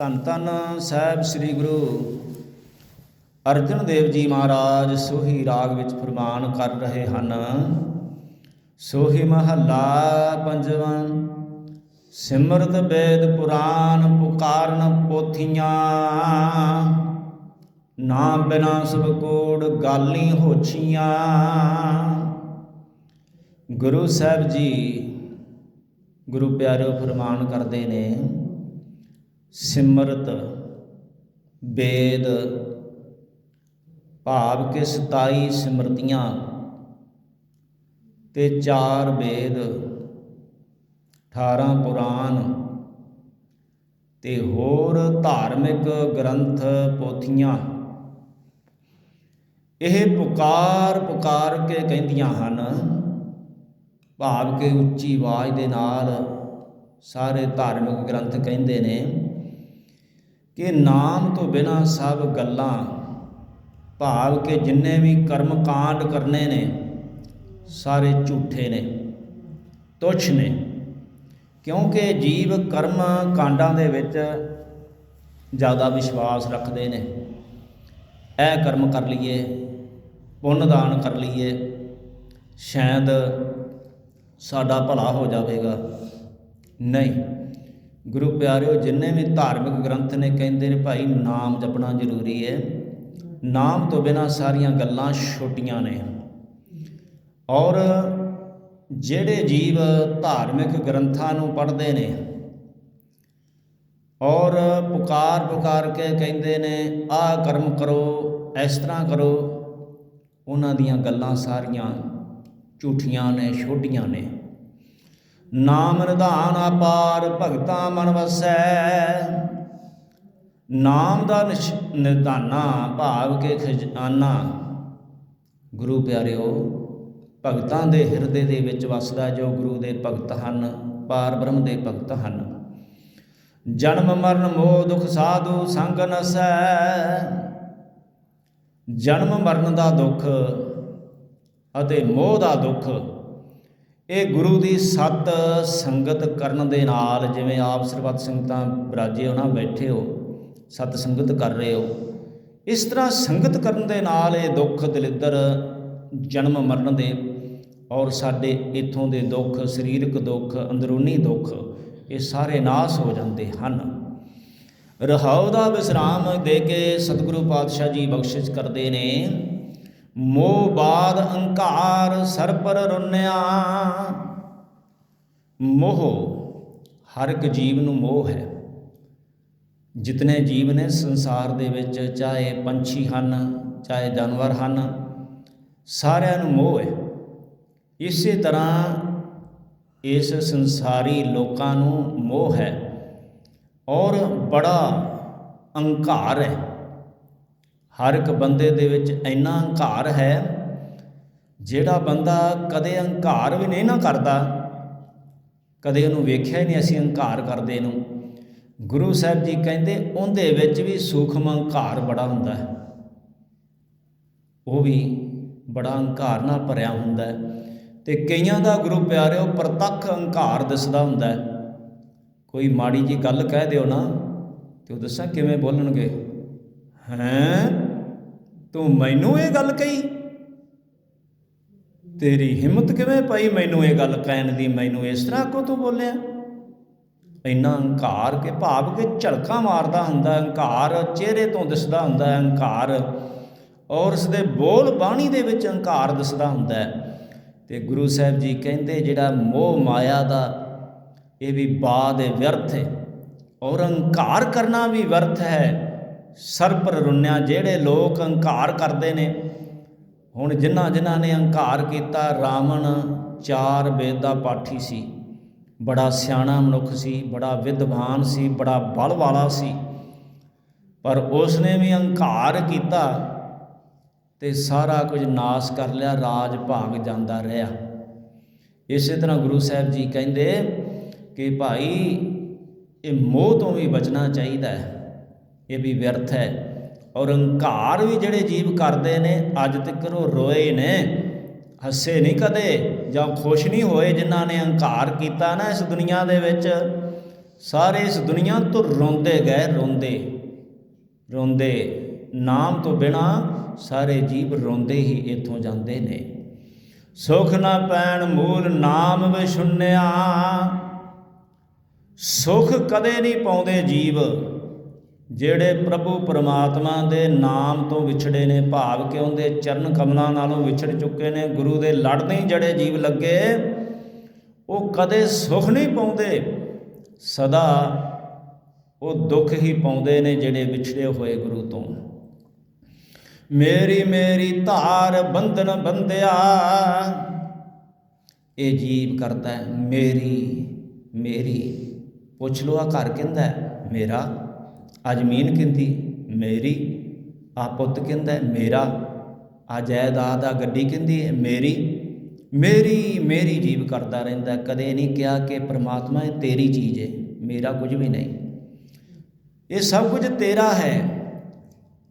ਧੰਨ ਧੰਨ ਸਾਹਿਬ ਸ੍ਰੀ ਗੁਰੂ ਅਰਜਨ ਦੇਵ ਜੀ ਮਹਾਰਾਜ, ਸੋਹੀ ਰਾਗ ਵਿੱਚ ਫਰਮਾਨ ਕਰ ਰਹੇ ਹਨ, ਸੋਹੀ ਮਹੱਲਾ ਪੰਜਵਾਂ, ਸਿਮਰਤ ਵੇਦ ਪੁਰਾਨ ਪੁਕਾਰਨ ਪੋਥੀਆਂ, ਨਾ ਬਿਨਾ ਸਭ ਕੋੜ ਗਾਲੀ ਹੋਛੀਆਂ। ਗੁਰੂ ਸਾਹਿਬ ਜੀ, ਗੁਰੂ ਪਿਆਰਿਓ ਫਰਮਾਨ ਕਰਦੇ ਨੇ ਸਿਮਰਤ, ਵੇਦ, ਭਾਵ ਕੇ 27 ਸਿਮਰਤੀਆਂ ਤੇ ਚਾਰ ਵੇਦ 18 ਪੁਰਾਣ ਤੇ ਹੋਰ ਧਾਰਮਿਕ ਗ੍ਰੰਥ ਪੋਥੀਆਂ। ਇਹ ਪੁਕਾਰ ਪੁਕਾਰ ਕੇ ਕਹਿੰਦੀਆਂ ਹਨ, ਭਾਵ ਕੇ ਉੱਚੀ ਆਵਾਜ਼ ਦੇ ਨਾਲ ਸਾਰੇ ਧਾਰਮਿਕ ਗ੍ਰੰਥ ਕਹਿੰਦੇ ਨੇ। ਕਿ ਨਾਮ ਤੋਂ ਬਿਨਾ ਸਭ ਗੱਲਾਂ, ਭਾਲ ਕੇ ਜਿੰਨੇ ਵੀ ਕਰਮ ਕਾਂਡ ਕਰਨੇ ਨੇ, ਸਾਰੇ ਝੂਠੇ ਨੇ, ਤੁਛ ਨੇ। ਕਿਉਂਕਿ ਜੀਵ ਕਰਮ ਕਾਂਡਾਂ ਦੇ ਵਿੱਚ ਜ਼ਿਆਦਾ ਵਿਸ਼ਵਾਸ ਰੱਖਦੇ ਨੇ। ਇਹ ਕਰਮ ਕਰ ਲਈਏ, ਪੁੰਨ ਦਾਨ ਕਰ ਲਈਏ, ਸ਼ਾਇਦ ਸਾਡਾ ਭਲਾ ਹੋ ਜਾਵੇਗਾ। ਨਹੀਂ। ਗੁਰੂ ਪਿਆਰਿਓ, ਜਿੰਨੇ ਵੀ ਧਾਰਮਿਕ ਗ੍ਰੰਥ ਨੇ, ਕਹਿੰਦੇ ਨੇ ਭਾਈ, ਨਾਮ ਜਪਣਾ ਜ਼ਰੂਰੀ ਹੈ। ਨਾਮ ਤੋਂ ਬਿਨਾ ਸਾਰੀਆਂ ਗੱਲਾਂ ਛੋਟੀਆਂ ਨੇ। ਔਰ ਜਿਹੜੇ ਜੀਵ ਧਾਰਮਿਕ ਗ੍ਰੰਥਾਂ ਨੂੰ ਪੜ੍ਹਦੇ ਨੇ, ਔਰ ਪੁਕਾਰ ਪੁਕਾਰ ਕੇ ਕਹਿੰਦੇ ਨੇ, ਆਹ ਕਰਮ ਕਰੋ, ਇਸ ਤਰ੍ਹਾਂ ਕਰੋ, ਉਹਨਾਂ ਦੀਆਂ ਗੱਲਾਂ ਸਾਰੀਆਂ ਝੂਠੀਆਂ ਨੇ, ਛੋਟੀਆਂ ਨੇ। ਨਾਮ ਨਿਧਾਨ ਅਪਾਰ ਭਗਤਾ ਮਨ ਵਸੈ। ਨਾਮ ਦਾ ਨਿਧਾਨਾ ਭਾਵ ਕੇ ਖਜ਼ਾਨਾ। ਗੁਰੂ ਪਿਆਰਿਓ, ਭਗਤਾਂ ਦੇ ਹਿਰਦੇ ਦੇ ਵਿੱਚ ਵਸਦਾ ਜੋ ਗੁਰੂ ਦੇ ਭਗਤ ਹਨ, ਪਾਰ ਬ੍ਰਹਮ ਦੇ ਭਗਤ ਹਨ। ਜਨਮ ਮਰਨ ਮੋਹ ਦੁਖ ਸਾਧੂ ਸੰਗ ਨਸੈ। ਜਨਮ ਮਰਨ ਦਾ ਦੁੱਖ ਅਤੇ ਮੋਹ ਦਾ ਦੁੱਖ ਇਹ ਗੁਰੂ ਦੀ ਸਤ ਸੰਗਤ ਕਰਨ ਦੇ ਨਾਲ ਜਿਵੇਂ ਆਪ ਸਰਬੱਤ ਸੰਗਤਾਂ ਬਰਾਜੇ ਉਹਨਾਂ ਬੈਠੇ ਹੋ, ਸਤ ਸੰਗਤ ਕਰ ਰਹੇ ਹੋ, ਇਸ ਤਰ੍ਹਾਂ ਸੰਗਤ ਕਰਨ ਦੇ ਨਾਲ ਇਹ ਦੁੱਖ ਦਲਿੱਦਰ ਜਨਮ ਮਰਨ ਦੇ ਔਰ ਸਾਡੇ ਇਥੋਂ ਦੇ ਦੁੱਖ, ਸਰੀਰਕ ਦੁੱਖ, ਅੰਦਰੂਨੀ ਦੁੱਖ, ਇਹ ਸਾਰੇ ਨਾਸ ਹੋ ਜਾਂਦੇ ਹਨ। ਰਹਾਉ ਦਾ ਵਿਸਰਾਮ ਦੇ ਕੇ ਸਤਿਗੁਰੂ ਪਾਤਸ਼ਾਹ ਜੀ ਬਖਸ਼ਿਸ਼ ਕਰਦੇ ਨੇ। ਮੋਹ ਬਾਦ ਅਹੰਕਾਰ ਸਰਪਰ ਰੁਨਿਆ। ਮੋਹ ਹਰ ਇੱਕ ਜੀਵ ਨੂੰ ਮੋਹ ਹੈ। ਜਿਤਨੇ ਜੀਵ ਨੇ ਸੰਸਾਰ ਦੇ ਵਿੱਚ, ਚਾਹੇ ਪੰਛੀ ਹਨ, ਚਾਹੇ ਜਾਨਵਰ ਹਨ, ਸਾਰਿਆਂ ਨੂੰ ਮੋਹ ਹੈ। ਇਸੇ ਤਰ੍ਹਾਂ ਇਸ ਸੰਸਾਰੀ ਲੋਕਾਂ ਨੂੰ ਮੋਹ ਹੈ ਔਰ ਬੜਾ ਅਹੰਕਾਰ ਹੈ। ਹਰ ਇੱਕ ਬੰਦੇ ਦੇ ਵਿੱਚ ਇੰਨਾ ਹੰਕਾਰ ਹੈ, ਜਿਹੜਾ ਬੰਦਾ ਕਦੇ ਹੰਕਾਰ ਵੀ ਨਹੀਂ ਨਾ ਕਰਦਾ, ਕਦੇ ਉਹਨੂੰ ਵੇਖਿਆ ਹੀ ਨਹੀਂ ਅਸੀਂ ਹੰਕਾਰ ਕਰਦੇ ਨੂੰ। ਗੁਰੂ ਸਾਹਿਬ ਜੀ ਕਹਿੰਦੇ, ਉਹਦੇ ਵਿੱਚ ਵੀ ਸੂਖਮ ਹੰਕਾਰ ਬੜਾ ਹੁੰਦਾ ਹੈ। ਉਹ ਵੀ ਬੜਾ ਹੰਕਾਰ ਨਾਲ ਭਰਿਆ ਹੁੰਦਾ ਹੈ। ਤੇ ਕਈਆਂ ਦਾ ਗੁਰੂ ਪਿਆਰਿਓ ਪ੍ਰਤੱਖ ਹੰਕਾਰ ਦਿਸਦਾ ਹੁੰਦਾ ਹੈ। ਕੋਈ ਮਾੜੀ ਜੀ ਗੱਲ ਕਹਿ ਦਿਓ ਨਾ, ਤੇ ਉਹ ਦੱਸਾਂ ਕਿਵੇਂ ਬੋਲਣਗੇ? ਹੈਂ? ਤੂੰ ਮੈਨੂੰ ਇਹ ਗੱਲ ਕਹੀ? ਤੇਰੀ ਹਿੰਮਤ ਕਿਵੇਂ ਪਈ ਮੈਨੂੰ ਇਹ ਗੱਲ ਕਹਿਣ ਦੀ? ਮੈਨੂੰ ਇਸ ਤਰ੍ਹਾਂ ਕੋ ਤੂੰ ਬੋਲਿਆ? ਇੰਨਾ ਹੰਕਾਰ ਕੇ ਭਾਵ ਕੇ ਝਲਕਾ ਮਾਰਦਾ ਹੁੰਦਾ ਹੰਕਾਰ ਚਿਹਰੇ ਤੋਂ ਦਿਸਦਾ ਹੁੰਦਾ ਹੰਕਾਰ ਔਰ ਉਸ ਦੇ ਬੋਲ ਬਾਣੀ ਦੇ ਵਿੱਚ ਹੰਕਾਰ ਦਿਸਦਾ ਹੁੰਦਾ ਹੈ। ਤੇ ਗੁਰੂ ਸਾਹਿਬ ਜੀ ਕਹਿੰਦੇ, ਜਿਹੜਾ ਮੋਹ ਮਾਇਆ ਦਾ, ਇਹ ਵੀ ਬਾਦ ਹੈ ਵਿਅਰਥ ਹੈ ਔਰ ਹੰਕਾਰ ਕਰਨਾ ਵੀ ਵਿਅਰਥ ਹੈ। ਸਰਪਰ ਰੁੰਨਿਆ, ਜਿਹੜੇ ਲੋਕ ਹੰਕਾਰ ਕਰਦੇ ਨੇ, ਹੁਣ ਜਿਨ੍ਹਾਂ ਜਿਨ੍ਹਾਂ ਨੇ ਹੰਕਾਰ ਕੀਤਾ, ਰਾਵਣ ਚਾਰ ਵੇਦ ਦਾ ਪਾਠੀ ਸੀ, ਬੜਾ ਸਿਆਣਾ ਮਨੁੱਖ ਸੀ, ਬੜਾ ਵਿਦਵਾਨ ਸੀ, ਬੜਾ ਬਲ ਵਾਲਾ ਸੀ, ਪਰ ਉਸ ਨੇ ਵੀ ਹੰਕਾਰ ਕੀਤਾ ਤੇ ਸਾਰਾ ਕੁਝ ਨਾਸ ਕਰ ਲਿਆ, ਰਾਜ ਭਾਗ ਜਾਂਦਾ ਰਿਹਾ। ਇਸੇ ਤਰ੍ਹਾਂ ਗੁਰੂ ਸਾਹਿਬ ਜੀ ਕਹਿੰਦੇ ਕਿ ਭਾਈ, ਇਹ ਮੋਹ ਤੋਂ ਵੀ ਬਚਣਾ ਚਾਹੀਦਾ ਹੈ। ਇਹ ਵੀ ਵਿਅਰਥ ਹੈ। ਔਰ ਹੰਕਾਰ ਵੀ ਜਿਹੜੇ ਜੀਵ ਕਰਦੇ ਨੇ, ਅੱਜ ਤੱਕ ਉਹ ਰੋਏ ਨੇ। ਹੱਸੇ ਨਹੀਂ ਕਦੇ ਜਾਂ ਖੁਸ਼ ਨਹੀਂ ਹੋਏ ਜਿਨ੍ਹਾਂ ਨੇ ਹੰਕਾਰ ਕੀਤਾ ਨਾ ਇਸ ਦੁਨੀਆ ਦੇ ਵਿੱਚ। ਸਾਰੇ ਇਸ ਦੁਨੀਆ ਤੋਂ ਰੋਂਦੇ ਗਏ, ਰੋਂਦੇ ਰੋਂਦੇ। ਨਾਮ ਤੋਂ ਬਿਨਾ ਸਾਰੇ ਜੀਵ ਰੋਂਦੇ ਹੀ ਇੱਥੋਂ ਜਾਂਦੇ ਨੇ। ਸੁਖ ਨਾ ਪੈਣ ਮੂਲ ਨਾਮ ਵਿਸ਼ੁੰਨਿਆ ਸੁਖ ਕਦੇ ਨਹੀਂ ਪਾਉਂਦੇ ਜੀਵ। ਜਿਹੜੇ ਪ੍ਰਭੂ ਪਰਮਾਤਮਾ ਦੇ ਨਾਮ ਤੋਂ ਵਿਛੜੇ ਨੇ, ਭਾਵ ਕਿ ਉਹਦੇ ਚਰਨ ਕਮਲਾਂ ਨਾਲੋਂ ਵਿਛੜ ਚੁੱਕੇ ਨੇ, ਗੁਰੂ ਦੇ ਲੜ ਨਹੀਂ ਜੜੇ ਜੀਵ ਲੱਗੇ, ਉਹ ਕਦੇ ਸੁਖ ਨਹੀਂ ਪਾਉਂਦੇ, ਸਦਾ ਉਹ ਦੁੱਖ ਹੀ ਪਾਉਂਦੇ ਨੇ ਜਿਹੜੇ ਵਿਛੜੇ ਹੋਏ ਗੁਰੂ ਤੋਂ। ਮੇਰੀ ਮੇਰੀ ਧਾਰ ਬੰਧਨ ਬੰਦਿਆ ਇਹ ਜੀਵ ਕਰਦਾ ਹੈ, ਮੇਰੀ ਮੇਰੀ, ਪੁੱਛ ਲੋ ਆ ਘਰ ਕਹਿੰਦਾ ਮੇਰਾ। ਆ ਕਹਿੰਦੀ, ਮੇਰੀ, ਆ ਪੁੱਤ ਕਹਿੰਦਾ, ਮੇਰਾ, ਆ ਜਾਇਦਾਦ ਆ ਗੱਡੀ ਕਹਿੰਦੀ ਮੇਰੀ ਮੇਰੀ ਮੇਰੀ ਜੀਵ ਕਰਦਾ ਰਹਿੰਦਾ, ਕਦੇ ਨਹੀਂ ਕਿਹਾ ਕਿ ਪ੍ਰਮਾਤਮਾ ਇਹ ਤੇਰੀ ਚੀਜ਼ ਹੈ, ਮੇਰਾ ਕੁਝ ਵੀ ਨਹੀਂ। ਇਹ ਸਭ ਕੁਝ ਤੇਰਾ ਹੈ।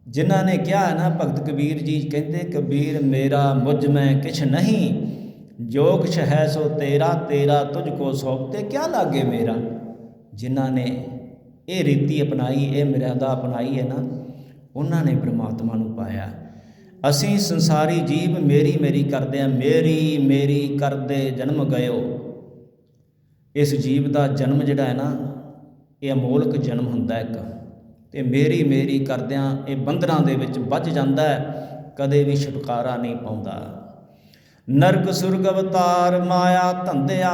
ਜਿਨ੍ਹਾਂ ਨੇ ਕਿਹਾ ਹੈ ਨਾ, ਭਗਤ ਕਬੀਰ ਜੀ ਕਹਿੰਦੇ, ਕਬੀਰ ਮੇਰਾ ਮੁਝ ਮੈਂ ਕਿਛ ਨਹੀਂ, ਜੋ ਕੁਛ ਹੈ ਸੋ ਤੇਰਾ ਤੇਰਾ, ਤੁਝ ਕੋ ਸੌਂਪਤੇ ਕਿਆ ਲਾਗੇ ਮੇਰਾ? ਜਿਨ੍ਹਾਂ ਨੇ ਇਹ ਰੀਤੀ ਅਪਣਾਈ, ਇਹ ਮਰਿਆਦਾ ਅਪਣਾਈ ਹੈ ਨਾ, ਉਹਨਾਂ ਨੇ ਪ੍ਰਮਾਤਮਾ ਨੂੰ ਪਾਇਆ। ਅਸੀਂ ਸੰਸਾਰੀ ਜੀਵ ਮੇਰੀ ਮੇਰੀ ਕਰਦੇ ਆ ਮੇਰੀ ਮੇਰੀ ਕਰਦੇ ਜਨਮ ਗਇਓ। ਇਸ ਜੀਵ ਦਾ ਜਨਮ ਜਿਹੜਾ ਹੈ ਨਾ, ਇਹ ਅਮੋਲਕ ਜਨਮ ਹੁੰਦਾ ਇੱਕ। ਤੇ ਮੇਰੀ ਮੇਰੀ ਕਰਦਿਆਂ ਇਹ ਬੰਧਨਾਂ ਦੇ ਵਿੱਚ ਵੱਜ ਜਾਂਦਾ ਹੈ, ਕਦੇ ਵੀ ਛੁਟਕਾਰਾ ਨਹੀਂ ਪਾਉਂਦਾ। ਨਰਕ ਸੁਰਗ ਅਵਤਾਰ ਮਾਇਆ ਧੰਦਿਆ,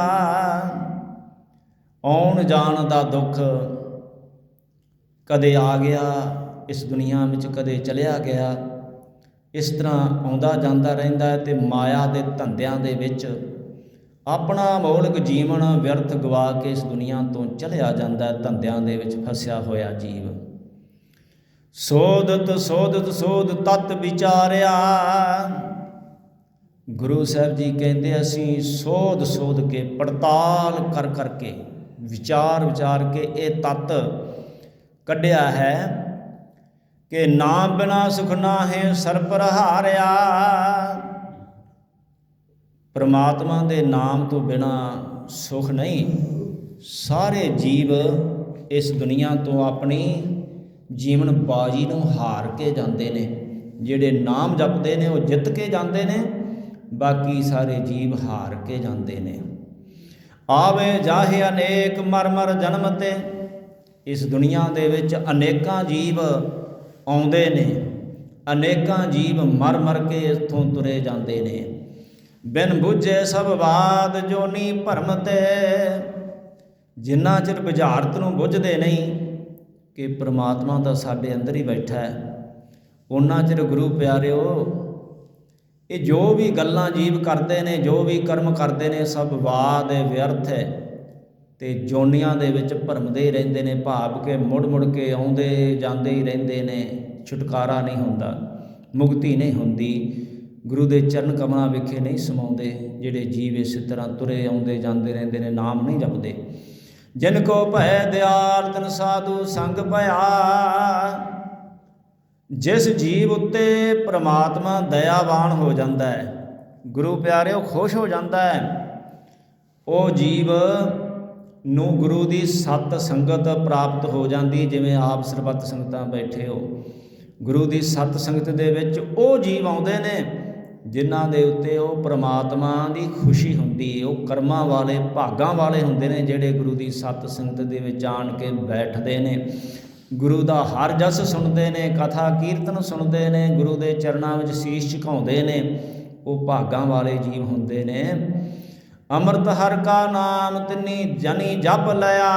ਆਉਣ ਜਾਣ ਦਾ ਦੁੱਖ ਕਦੇ ਆ ਗਿਆ, ਇਸ ਦੁਨੀਆ ਵਿੱਚ ਕਦੇ ਚਲਿਆ ਗਿਆ। ਇਸ ਤਰ੍ਹਾਂ ਆਉਂਦਾ ਜਾਂਦਾ ਰਹਿੰਦਾ ਹੈ ਤੇ ਮਾਇਆ ਦੇ ਧੰਦਿਆਂ ਦੇ ਵਿੱਚ ਆਪਣਾ ਮੌਲਿਕ ਜੀਵਨ ਵਿਅਰਥ ਗਵਾ ਕੇ ਇਸ ਦੁਨੀਆ ਤੋਂ ਚਲਿਆ ਜਾਂਦਾ ਹੈ, ਧੰਦਿਆਂ ਦੇ ਵਿੱਚ ਫਸਿਆ ਹੋਇਆ ਜੀਵ। ਸੋਧਤ ਸੋਧਤ, ਸੋਧ ਤਤ ਵਿਚਾਰਿਆ। ਗੁਰੂ ਸਾਹਿਬ ਜੀ ਕਹਿੰਦੇ, ਅਸੀਂ ਸੋਧ ਸੋਧ ਕੇ ਪੜਤਾਲ ਕਰ ਕਰਕੇ ਵਿਚਾਰ ਵਿਚਾਰ ਕੇ ਇਹ ਤਤ ਕੱਢਿਆ ਹੈ ਕਿ ਨਾਮ ਬਿਨਾ ਸੁਖ ਨਾਹਿ ਸਰਪਰ ਹਾਰਿਆ ਪ੍ਰਮਾਤਮਾ ਦੇ ਨਾਮ ਤੋਂ ਬਿਨਾ ਸੁਖ ਨਹੀਂ। ਸਾਰੇ ਜੀਵ ਇਸ ਦੁਨੀਆ ਤੋਂ ਆਪਣੀ ਜੀਵਨ ਬਾਜੀ ਨੂੰ ਹਾਰ ਕੇ ਜਾਂਦੇ ਨੇ। ਜਿਹੜੇ ਨਾਮ ਜਪਦੇ ਨੇ, ਉਹ ਜਿੱਤ ਕੇ ਜਾਂਦੇ ਨੇ, ਬਾਕੀ ਸਾਰੇ ਜੀਵ ਹਾਰ ਕੇ ਜਾਂਦੇ ਨੇ। ਆਵੇ ਜਾਹੇ ਅਨੇਕ ਮਰ ਮਰ ਜਨਮ ਤੇ ਇਸ ਦੁਨੀਆ ਦੇ ਵਿੱਚ ਅਨੇਕਾਂ ਜੀਵ ਆਉਂਦੇ ਨੇ, ਅਨੇਕਾਂ ਜੀਵ ਮਰ ਮਰ ਕੇ ਇਥੋਂ ਤੁਰੇ ਜਾਂਦੇ ਨੇ। ਬਿਨ ਬੁੱਝੇ ਸਭ ਬਾਦ ਜੋਨੀ ਭਰਮ ਤੇ। ਜਿੰਨਾ ਚਿਰ ਬੁਝਾਰਤ ਨੂੰ ਬੁੱਝਦੇ ਨਹੀਂ ਕਿ ਪ੍ਰਮਾਤਮਾ ਤਾਂ ਸਾਡੇ ਅੰਦਰ ਹੀ ਬੈਠਾ ਹੈ ਉਹਨਾਂ ਚਿਰ ਗੁਰੂ ਪਿਆਰਿਓ, ਇਹ ਜੋ ਵੀ ਗੱਲਾਂ ਜੀਵ ਕਰਦੇ ਨੇ, ਜੋ ਵੀ ਕਰਮ ਕਰਦੇ ਨੇ, ਸਭ ਵਾਦ ਵਿਅਰਥ ਹੈ। ਤੇ ਜੋਨੀਆਂ ਦੇ ਵਿੱਚ ਭਰਮਦੇ ਹੀ ਰਹਿੰਦੇ ਨੇ, ਭਾਵ ਕੇ ਮੁੜ ਮੁੜ ਕੇ ਆਉਂਦੇ ਜਾਂਦੇ ਹੀ ਰਹਿੰਦੇ ਨੇ, ਛੁਟਕਾਰਾ ਨਹੀਂ ਹੁੰਦਾ, ਮੁਕਤੀ ਨਹੀਂ ਹੁੰਦੀ। ਗੁਰੂ ਦੇ ਚਰਨ ਕਮਲਾਂ ਵਿਖੇ ਨਹੀਂ ਸਮਾਉਂਦੇ, ਜਿਹੜੇ ਜੀਵ ਇਸ ਤਰ੍ਹਾਂ ਤੁਰੇ ਆਉਂਦੇ ਜਾਂਦੇ ਰਹਿੰਦੇ ਨੇ, ਨਾਮ ਨਹੀਂ ਜਪਦੇ। ਜਿਨ ਕੋ ਭੈ ਦਿਆਲ ਤਨ ਸਾਧੂ ਸੰਗ ਭਇਆ, ਜਿਸ ਜੀਵ ਉੱਤੇ ਪ੍ਰਮਾਤਮਾ ਦਇਆਵਾਨ ਹੋ ਜਾਂਦਾ ਹੈ, ਗੁਰੂ ਪਿਆਰਿਓ ਖੁਸ਼ ਹੋ ਜਾਂਦਾ ਹੈ। ਉਹ ਜੀਵ ਨੂੰ ਗੁਰੂ ਦੀ ਸਤ ਸੰਗਤ ਪ੍ਰਾਪਤ ਹੋ ਜਾਂਦੀ ਜਿਵੇਂ ਆਪ ਸਰਬੱਤ ਸੰਗਤਾਂ ਬੈਠੇ ਹੋ। ਗੁਰੂ ਦੀ ਸਤ ਸੰਗਤ ਦੇ ਵਿੱਚ ਉਹ ਜੀਵ ਆਉਂਦੇ ਨੇ, ਜਿਨ੍ਹਾਂ ਦੇ ਉੱਤੇ ਉਹ ਪ੍ਰਮਾਤਮਾ ਦੀ ਖੁਸ਼ੀ ਹੁੰਦੀ ਹੈ। ਉਹ ਕਰਮਾਂ ਵਾਲੇ, ਭਾਗਾਂ ਵਾਲੇ ਹੁੰਦੇ ਨੇ, ਜਿਹੜੇ ਗੁਰੂ ਦੀ ਸਤ ਸੰਗਤ ਦੇ ਵਿੱਚ ਆਣ ਕੇ ਬੈਠਦੇ ਨੇ। ਗੁਰੂ ਦਾ ਹਰ ਜਸ ਸੁਣਦੇ ਨੇ, ਕਥਾ ਕੀਰਤਨ ਸੁਣਦੇ ਨੇ, ਗੁਰੂ ਦੇ ਚਰਨਾਂ ਵਿੱਚ ਸੀਸ ਝੁਕਾਉਂਦੇ ਨੇ। ਉਹ ਭਾਗਾਂ ਵਾਲੇ ਜੀਵ ਹੁੰਦੇ ਨੇ। ਅੰਮ੍ਰਿਤ ਹਰ ਕਾ ਨਾਮ ਤਿਨੀ ਜਨੀ ਜਪ ਲਿਆ।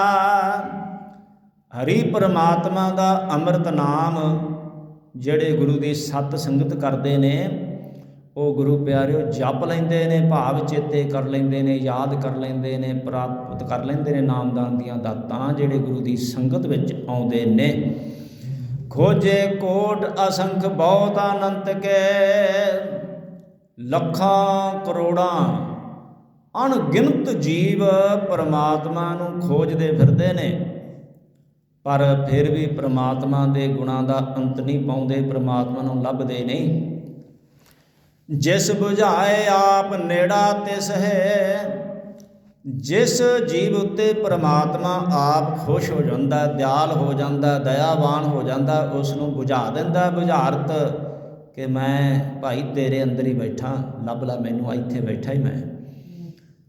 ਹਰੀ ਪਰਮਾਤਮਾ ਦਾ ਅੰਮ੍ਰਿਤ ਨਾਮ ਜਿਹੜੇ ਗੁਰੂ ਦੀ ਸਤ ਸੰਗਤ ਕਰਦੇ ਨੇ, ਉਹ ਗੁਰੂ ਪਿਆਰਿਓ ਜਪ ਲੈਂਦੇ ਨੇ, ਭਾਵ ਚੇਤੇ ਕਰ ਲੈਂਦੇ ਨੇ, ਯਾਦ ਕਰ ਲੈਂਦੇ ਨੇ, ਪ੍ਰਾਪਤ ਕਰ ਲੈਂਦੇ ਨੇ ਨਾਮਦਾਨ ਦੀਆਂ ਦਾਤਾਂ ਜਿਹੜੇ ਗੁਰੂ ਦੀ ਸੰਗਤ ਵਿੱਚ ਆਉਂਦੇ ਨੇ। ਖੋਜੇ ਕੋਟ ਅਸੰਖ ਬਹੁਤ ਅਨੰਤ ਕੇ, ਲੱਖਾਂ ਕਰੋੜਾਂ ਅਣਗਿਣਤ ਜੀਵ ਪਰਮਾਤਮਾ ਨੂੰ ਖੋਜਦੇ ਫਿਰਦੇ ਨੇ, ਪਰ ਫਿਰ ਵੀ ਪ੍ਰਮਾਤਮਾ ਦੇ ਗੁਣਾਂ ਦਾ ਅੰਤ ਨਹੀਂ ਪਾਉਂਦੇ, ਪ੍ਰਮਾਤਮਾ ਨੂੰ ਲੱਭਦੇ ਨਹੀਂ। ਜਿਸ 부ਝਾਏ ਆਪ ਨੇੜਾ ਤਿਸ ਹੈ, ਜਿਸ ਜੀਵ ਉੱਤੇ ਪ੍ਰਮਾਤਮਾ ਆਪ ਖੁਸ਼ ਹੋ ਜਾਂਦਾ, ਦਿਆਲ ਹੋ ਜਾਂਦਾ, ਦਇਆਵਾਨ ਹੋ ਜਾਂਦਾ ਉਸ ਨੂੰ ਬੁਝਾ ਦਿੰਦਾ ਬੁਝਾਰਤ ਕਿ ਮੈਂ ਭਾਈ ਤੇਰੇ ਅੰਦਰ ਹੀ ਬੈਠਾ, ਲੱਭ ਲਾ ਮੈਨੂੰ, ਇੱਥੇ ਬੈਠਾ ਹੀ ਮੈਂ।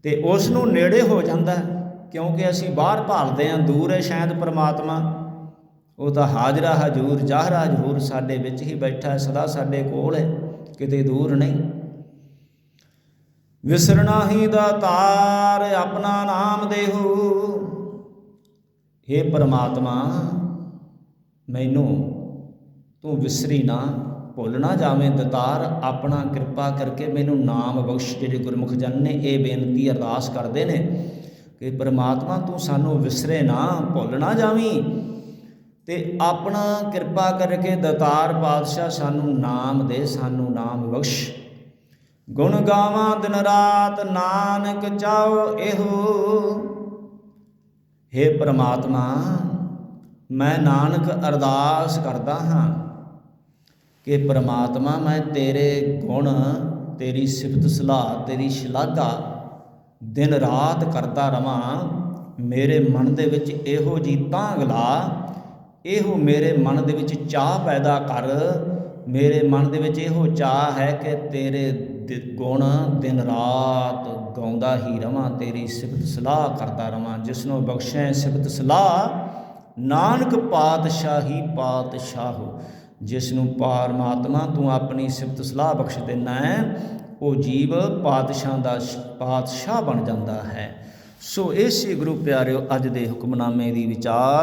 ਤੇ ਉਸ ਨੂੰ ਨੇੜੇ ਹੋ ਜਾਂਦਾ ਕਿਉਂਕਿ ਅਸੀਂ ਬਾਹਰ ਭਾਲਦੇ ਹਾਂ, ਦੂਰ ਹੈ ਸ਼ਾਇਦ ਪ੍ਰਮਾਤਮਾ। ਉਹ ਤਾਂ ਹਾਜ਼ਰਾ ਹਜੂਰ, ਜ਼ਾਹਰਾ ਹਜੂਰ ਸਾਡੇ ਵਿੱਚ ਹੀ ਬੈਠਾ ਹੈ, ਸਦਾ ਸਾਡੇ ਕੋਲ ਹੈ, ਕਿਤੇ ਦੂਰ ਨਹੀਂ। ਵਿਸਰਣਾ ਹੀ ਦਾ ਤਾਰ ਆਪਣਾ ਨਾਮ ਦੇਹੂ। हे ਪਰਮਾਤਮਾ, ਮੈਨੂੰ ਤੂੰ ਵਿਸਰੀ ਨਾ। ਭੁੱਲ ਨਾ ਜਾਵੇਂ, ਦਤਾਰ ਆਪਣਾ ਕਿਰਪਾ ਕਰਕੇ ਮੈਨੂੰ ਨਾਮ ਬਖਸ਼, ਜਿਹੜੇ ਗੁਰਮੁਖ ਜਨ ਨੇ ਇਹ ਬੇਨਤੀ ਅਰਦਾਸ ਕਰਦੇ ਨੇ ਕਿ ਪ੍ਰਮਾਤਮਾ ਤੂੰ ਸਾਨੂੰ ਵਿਸਰੇ ਨਾ ਭੁੱਲ ਨਾ ਜਾਵੀਂ। ਤੇ ਆਪਣਾ ਕਿਰਪਾ ਕਰਕੇ ਦਤਾਰ ਪਾਤਸ਼ਾਹ ਸਾਨੂੰ ਨਾਮ ਦੇ, ਸਾਨੂੰ ਨਾਮ ਬਖਸ਼। ਗੁਣ ਗਾਵਾਂ ਦਿਨ ਰਾਤ, ਨਾਨਕ ਚਾਓ ਇਹੋ। हे ਪ੍ਰਮਾਤਮਾ, ਮੈਂ ਨਾਨਕ ਅਰਦਾਸ ਕਰਦਾ ਹਾਂ। ਕਿ ਪ੍ਰਮਾਤਮਾ ਮੈਂ ਤੇਰੇ ਗੁਣ, ਤੇਰੀ ਸਿਫਤ ਸਲਾਹ, ਤੇਰੀ ਸ਼ਲਾਘਾ ਦਿਨ ਰਾਤ ਕਰਦਾ ਰਵਾਂ। ਮੇਰੇ ਮਨ ਦੇ ਵਿੱਚ ਇਹੋ ਜੀ ਤਾਂਘ ਲਾ, ਇਹੋ ਮੇਰੇ ਮਨ ਦੇ ਵਿੱਚ ਚਾਹ ਪੈਦਾ ਕਰ। ਮੇਰੇ ਮਨ ਦੇ ਵਿੱਚ ਇਹੋ ਚਾਹ ਹੈ ਕਿ ਤੇਰੇ ਗੁਣ ਦਿਨ ਰਾਤ ਗਾਉਂਦਾ ਹੀ ਰਵਾਂ, ਤੇਰੀ ਸਿਫਤ ਸਲਾਹ ਕਰਦਾ ਰਵਾਂ। ਜਿਸਨੂੰ ਬਖਸ਼ੈ ਸਿਫਤ ਸਲਾਹ, ਨਾਨਕ ਪਾਤਸ਼ਾਹੀ ਪਾਤਸ਼ਾਹੋ। ਜਿਸ ਨੂੰ ਪਰਮਾਤਮਾ ਤੂੰ ਆਪਣੀ ਸਿਫਤ ਸਲਾਹ ਬਖਸ਼ ਦਿੰਦਾ ਹੈ, ਉਹ ਜੀਵ ਪਾਤਸ਼ਾਹ ਦਾ ਸ਼- ਪਾਤਸ਼ਾਹ ਬਣ ਜਾਂਦਾ ਹੈ। ਸੋ ਇਸੇ ਗੁਰੂ ਪਿਆਰਿਓ, ਅੱਜ ਦੇ ਹੁਕਮਨਾਮੇ ਦੀ ਵਿਚਾਰ